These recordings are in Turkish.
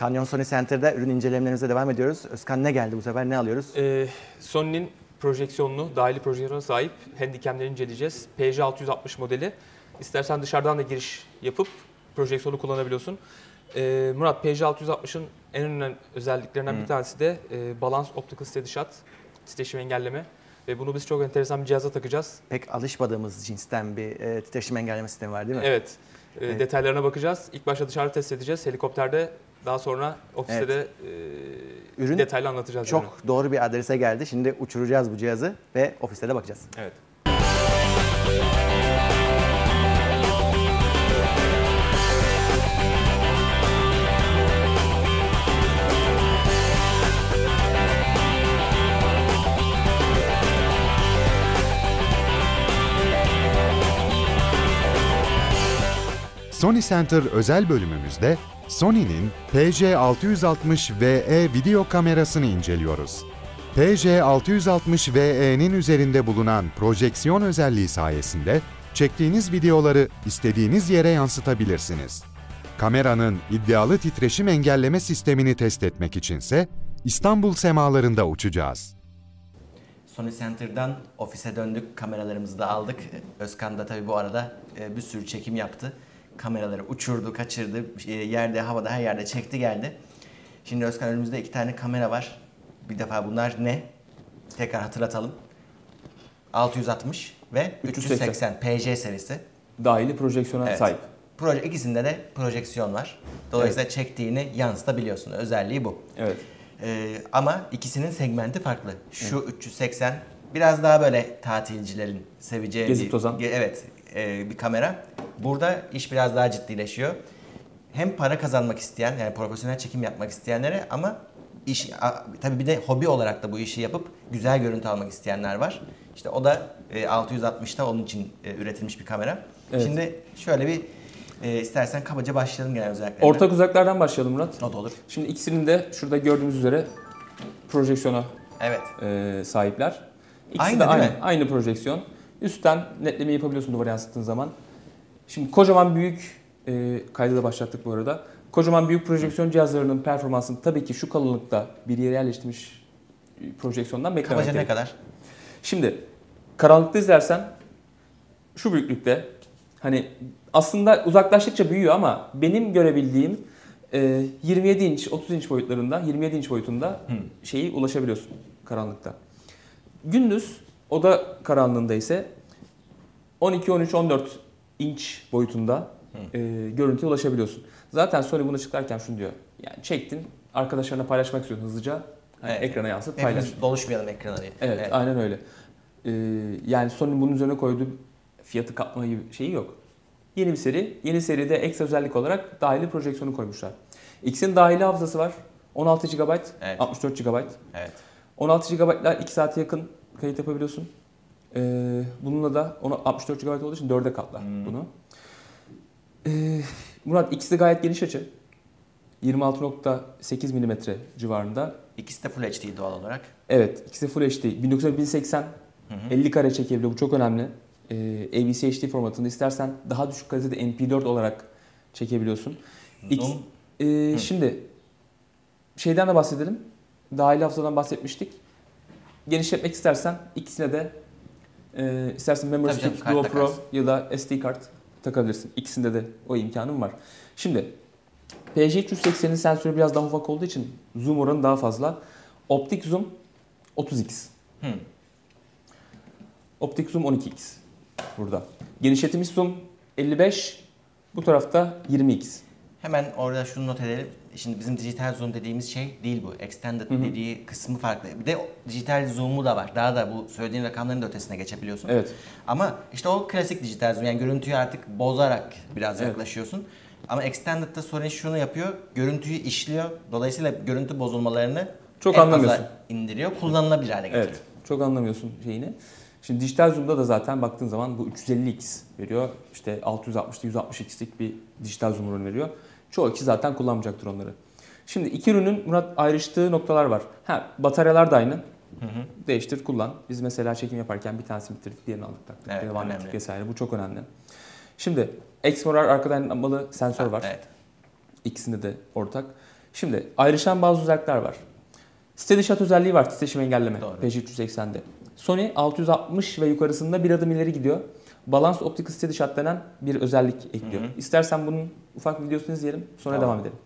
Canyon Sony Center'da ürün incelemelerimize devam ediyoruz. Özkan ne geldi bu sefer? Ne alıyoruz? Ee, Sony'nin projeksiyonlu, dahili projeksiyona sahip handicamleri inceleyeceğiz. PJ660 modeli. İstersen dışarıdan da giriş yapıp projeksiyonu kullanabiliyorsun. Ee, Murat, PJ660'ın en önemli özelliklerinden Hı. bir tanesi de e, Balance Optical Steady Shot, titreşim engelleme. Ve bunu biz çok enteresan bir cihaza takacağız. Pek alışmadığımız cinsten bir e, titreşim engelleme sistemi var değil mi? Evet, e, Evet. detaylarına bakacağız. İlk başta dışarıda test edeceğiz, helikopterde. Daha sonra ofiste Evet. de e, Ürün detaylı anlatacağız. Çok ürünü. doğru bir adrese geldi. Şimdi uçuracağız bu cihazı ve ofiste de bakacağız. Evet. Sony Center özel bölümümüzde Sony'nin PJ660VE video kamerasını inceliyoruz. PJ660VE'nin üzerinde bulunan projeksiyon özelliği sayesinde çektiğiniz videoları istediğiniz yere yansıtabilirsiniz. Kameranın iddialı titreşim engelleme sistemini test etmek içinse İstanbul semalarında uçacağız. Sony Center'dan ofise döndük. Kameralarımızı da aldık. Özkan da tabii bu arada e, bir sürü çekim yaptı. Kameraları uçurdu, kaçırdı. E, Yerde, havada, her yerde çekti geldi. Şimdi Özkan önümüzde iki tane kamera var. Bir defa bunlar ne? Tekrar hatırlatalım. 660 ve 380. 380 PJ serisi. Dahili projeksiyona Evet. sahip. Proje, ikisinde de projeksiyon var. Dolayısıyla çektiğini yansıtabiliyorsun. Özelliği bu. Evet. Ee, ama ikisinin segmenti farklı. Şu 380 biraz daha böyle tatilcilerin seveceği Gezip bir, tozan. evet e, bir kamera. Burada iş biraz daha ciddileşiyor. Hem para kazanmak isteyen yani profesyonel çekim yapmak isteyenlere ama iş tabii bir de hobi olarak da bu işi yapıp güzel görüntü almak isteyenler var. İşte o da e, 660'ta onun için e, üretilmiş bir kamera. Evet. Şimdi şöyle bir e, istersen kabaca başlayalım genel özelliklerine. Ortak uzaklardan başlayalım Murat. not olur. Şimdi ikisinin de şurada gördüğümüz üzere projeksiyona Evet. e, sahipler. İkisi Aynı de aynı, mi? aynı projeksiyon. Üstten netleme yapabiliyorsun duvara yansıttığın zaman. Şimdi kocaman büyük, e, kaydı da başlattık bu arada. Kocaman büyük projeksiyon cihazlarının performansını tabii ki şu kalınlıkta bir yere yerleştirmiş e, projeksiyondan beklemek Kabaca ne kadar? Şimdi karanlıkta izlersen şu büyüklükte hani aslında uzaklaştıkça büyüyor ama benim görebildiğim e, 27 inç 30 inç boyutlarında 27 inç boyutunda şeyi ulaşabiliyorsun karanlıkta. Gündüz oda karanlığında ise 12 13 14 inç boyutunda e, görüntüye ulaşabiliyorsun. Zaten Sony bunu açıklarken şunu diyor. Yani çektin arkadaşlarına paylaşmak istiyorsun hızlıca. Hani Evet. Ekrana yansıt paylaş. Hepimiz doluşmayalım ekrana diye. Evet, aynen öyle. Ee, yani Sony'nin bunun üzerine koyduğu fiyatı katma gibi şeyi yok. Yeni bir seri. Yeni seride ekstra özellik olarak dahili projeksiyonu koymuşlar. İkisinin dahili hafızası var. 16 GB, Evet. 64 GB. Evet. 16 GB'lar 2 saate yakın kayıt yapabiliyorsun. Ee, bununla da ona 64 GB olduğu için 4'e katlar Hmm. bunu. Ee, Murat ikisi de gayet geniş açı. 26.8 mm civarında. İkisi de Full HD doğal olarak. Evet, ikisi Full HD. 1980 Hı hı. 50 kare çekebiliyor. Bu çok önemli. Ee, AVC HD formatında istersen daha düşük kalitede MP4 olarak çekebiliyorsun. Zoom. Ee, Şimdi şeyden de bahsedelim. Dahili hafızadan bahsetmiştik. Genişletmek istersen ikisine de e, istersen Memory Tabii canım, Stick kart Duo Pro takarsın. ya da SD kart takabilirsin. İkisinde de o imkanın var. Şimdi PJ380'in sensörü biraz daha ufak olduğu için zoom oranı daha fazla. Optik zoom 30x. Hı. Optik zoom 12x burada. Genişletilmiş zoom 55, bu tarafta 20x. Hemen orada şunu not edelim. Şimdi bizim dijital zoom dediğimiz şey değil bu. Extended Hı hı. dediği kısmı farklı. Bir de dijital zoom'u da var. Daha da bu söylediğin rakamların da ötesine geçebiliyorsun. Evet. Ama işte o klasik dijital zoom. Yani görüntüyü artık bozarak biraz Evet. yaklaşıyorsun. Ama Extended'da Sony şunu yapıyor. Görüntüyü işliyor. Dolayısıyla görüntü bozulmalarını Çok en anlamıyorsun. indiriyor. Kullanılabilir hale getiriyor. Evet. Çok anlamıyorsun şeyini. Şimdi dijital zoom'da da zaten baktığın zaman bu 350x veriyor. İşte 660'da 160x'lik bir dijital zoom oranı veriyor. Çoğu kişi zaten kullanmayacaktır onları. Şimdi iki ürünün Murat ayrıştığı noktalar var. Ha bataryalar da aynı. Değiştir kullan. Biz mesela çekim yaparken bir tanesini bitirdik, diğerini aldık taktık. Evet, devam ettik vesaire. Bu çok önemli. Şimdi Exmorar arkadan amalı sensör var. Evet. İkisinde de ortak. Şimdi ayrışan bazı özellikler var. Steady shot özelliği var titreşim engelleme Doğru. PJ380'de. Sony 660 ve yukarısında bir adım ileri gidiyor. Balance Optical Steady Shot denen bir özellik ekliyor. Hı hı. İstersen bunun ufak videosunu izleyelim sonra Tamam. devam edelim.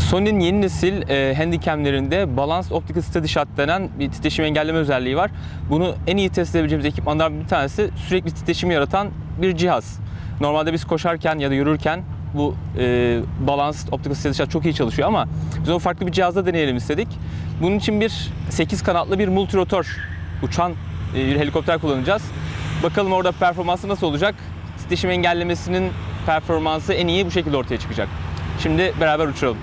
Sony'nin yeni nesil e, handicamlerinde Balance Optical Steady Shot denen bir titreşim engelleme özelliği var. Bunu en iyi test edebileceğimiz ekipmanlardan bir tanesi sürekli titreşimi yaratan bir cihaz. Normalde biz koşarken ya da yürürken bu e, Balanced Optical Steady Shot çok iyi çalışıyor ama biz onu farklı bir cihazda deneyelim istedik. Bunun için bir 8 kanatlı bir multirotor uçan e, bir helikopter kullanacağız. Bakalım orada performansı nasıl olacak? Titreşim engellemesinin performansı en iyi bu şekilde ortaya çıkacak. Şimdi beraber uçuralım.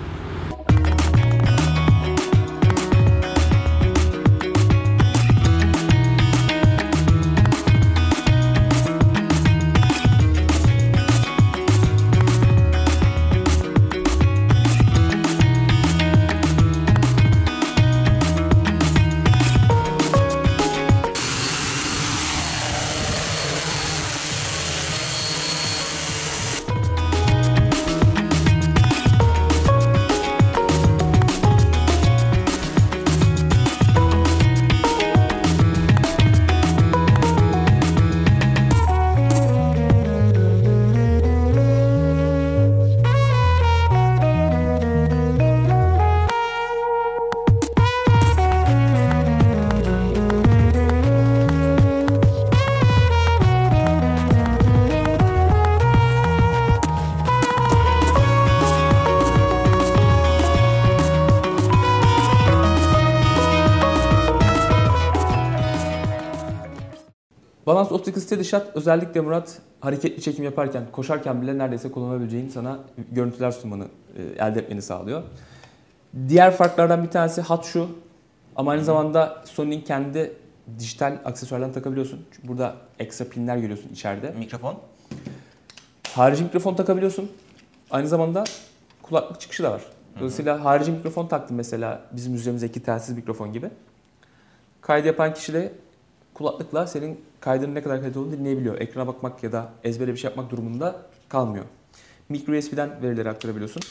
Balance Optical Steady Shot özellikle Murat hareketli çekim yaparken, koşarken bile neredeyse kullanabileceğin sana görüntüler sunmanı e, elde etmeni sağlıyor. Diğer farklardan bir tanesi hat şu ama aynı zamanda Sony'nin kendi dijital aksesuarlarını takabiliyorsun. Çünkü burada ekstra pinler görüyorsun içeride. Mikrofon. Harici mikrofon takabiliyorsun. Aynı zamanda kulaklık çıkışı da var. Dolayısıyla harici mikrofon taktım mesela bizim üzerimizdeki telsiz mikrofon gibi. Kaydı yapan kişi de kulaklıkla senin kaydının ne kadar kaliteli olduğunu dinleyebiliyor. Ekrana bakmak ya da ezbere bir şey yapmak durumunda kalmıyor. Micro USB'den verileri aktarabiliyorsun.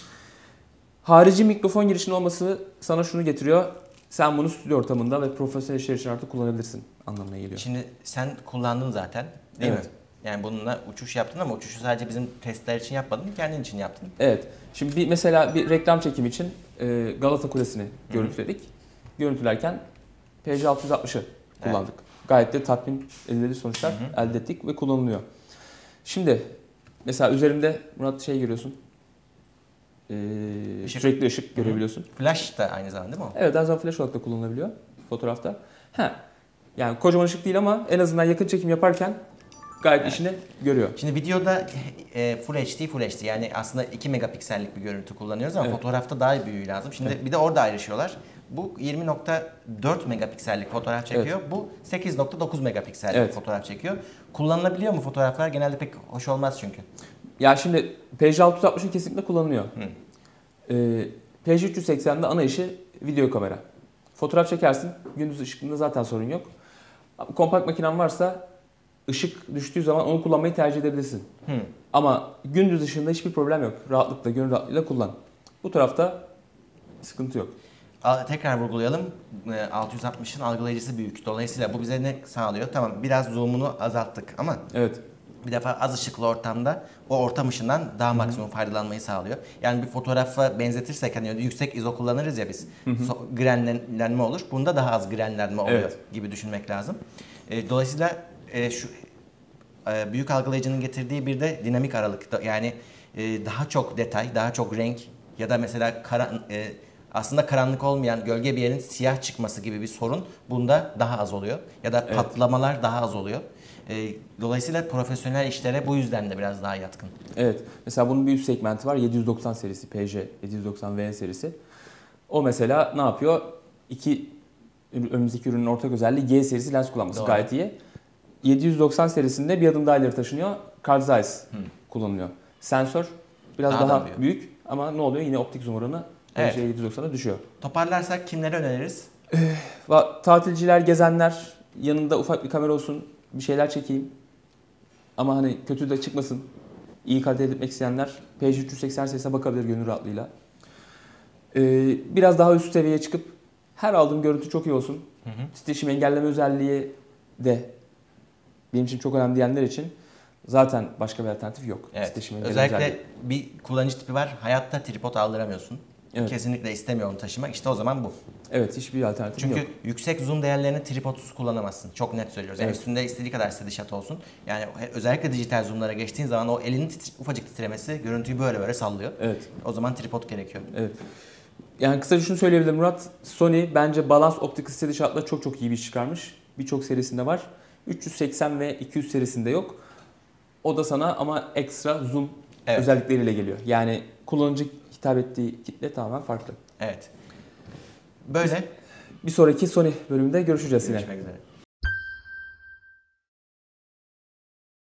Harici mikrofon girişinin olması sana şunu getiriyor. Sen bunu stüdyo ortamında ve profesyonel işler için artık kullanabilirsin anlamına geliyor. Şimdi sen kullandın zaten değil Evet. mi? Yani bununla uçuş yaptın ama uçuşu sadece bizim testler için yapmadın, kendin için yaptın. Evet. Şimdi bir mesela bir reklam çekimi için e, Galata Kulesi'ni görüntüledik. Görüntülerken PJ660'ı kullandık. Gayet de tatmin edici sonuçlar Hı elde ettik ve kullanılıyor. Şimdi mesela üzerinde Murat şey görüyorsun. E, Işık. sürekli ışık hı. görebiliyorsun. Flash da aynı zamanda değil mi o? Evet aynı zamanda flash olarak da kullanılabiliyor fotoğrafta. Ha. Yani kocaman ışık değil ama en azından yakın çekim yaparken gayet Evet. işini görüyor. Şimdi videoda e, Full HD, Full HD yani aslında 2 megapiksellik bir görüntü kullanıyoruz ama Evet. fotoğrafta daha büyüğü lazım. Şimdi Evet. bir de orada ayrışıyorlar. Bu 20.4 megapiksellik fotoğraf çekiyor. Bu 8.9 megapiksellik Evet. fotoğraf çekiyor. Kullanılabiliyor mu fotoğraflar? Genelde pek hoş olmaz çünkü. Ya şimdi PJ660'ın kesinlikle kullanılıyor. Ee, PJ380'de ana işi video kamera. Fotoğraf çekersin, gündüz ışıkında zaten sorun yok. Kompakt makinen varsa ışık düştüğü zaman onu kullanmayı tercih edebilirsin. Hı. Ama gündüz ışığında hiçbir problem yok. Rahatlıkla, gönül rahatlığıyla kullan. Bu tarafta sıkıntı yok. Tekrar vurgulayalım. E, 660'ın algılayıcısı büyük. Dolayısıyla bu bize ne sağlıyor? Tamam biraz zoom'unu azalttık ama Evet. bir defa az ışıklı ortamda o ortam ışığından daha maksimum faydalanmayı sağlıyor. Yani bir fotoğrafa benzetirsek hani yüksek izo kullanırız ya biz. So- grenlenme olur. Bunda daha az grenlenme oluyor Evet. gibi düşünmek lazım. E, dolayısıyla e, şu e, büyük algılayıcının getirdiği bir de dinamik aralık. Da- Yani e, daha çok detay, daha çok renk ya da mesela karan, e, aslında karanlık olmayan gölge bir yerin siyah çıkması gibi bir sorun bunda daha az oluyor. Ya da Evet. patlamalar daha az oluyor. E, dolayısıyla profesyonel işlere bu yüzden de biraz daha yatkın. Evet. Mesela bunun bir üst segmenti var. 790 serisi. PJ 790V serisi. O mesela ne yapıyor? İki önümüzdeki ürünün ortak özelliği G serisi lens kullanması Doğru. gayet iyi. 790 serisinde bir adım daha ileri taşınıyor. Card Zeiss Hı. kullanılıyor. Sensör biraz Daha daha, da büyük. büyük. ama ne oluyor? Yine optik zoom oranı Evet. PJ 790'a düşüyor. Toparlarsak kimlere öneririz? Va- Tatilciler, gezenler yanında ufak bir kamera olsun, bir şeyler çekeyim. Ama hani kötü de çıkmasın. İyi kalite etmek isteyenler PJ380 serisine bakabilir gönül rahatlığıyla. Ee, biraz daha üst seviyeye çıkıp her aldığım görüntü çok iyi olsun. Titreşim engelleme özelliği de benim için çok önemli diyenler için zaten başka bir alternatif yok. Evet. Titreşim engelleme Özellikle özelliği. bir kullanıcı tipi var. Hayatta tripod aldıramıyorsun. Evet. Kesinlikle istemiyor onu taşımak. İşte o zaman bu. Evet hiçbir alternatif Çünkü yok. yüksek zoom değerlerini tripodsuz kullanamazsın. Çok net söylüyoruz. Yani Evet. üstünde istediği kadar shot olsun. Yani özellikle dijital zoomlara geçtiğin zaman o elinin titre- ufacık titremesi görüntüyü böyle böyle sallıyor. Evet. O zaman tripod gerekiyor. Evet. Yani kısaca şunu söyleyebilirim Murat. Sony bence Balance Optical Steady Shot'la çok çok iyi bir iş çıkarmış. Birçok serisinde var. 380 ve 200 serisinde yok. O da sana ama ekstra zoom Evet. özellikleriyle geliyor. Yani kullanıcı hitap ettiği kitle tamamen farklı. Evet. Böyle. Bir sonraki Sony bölümünde görüşeceğiz yine. Görüşmek üzere.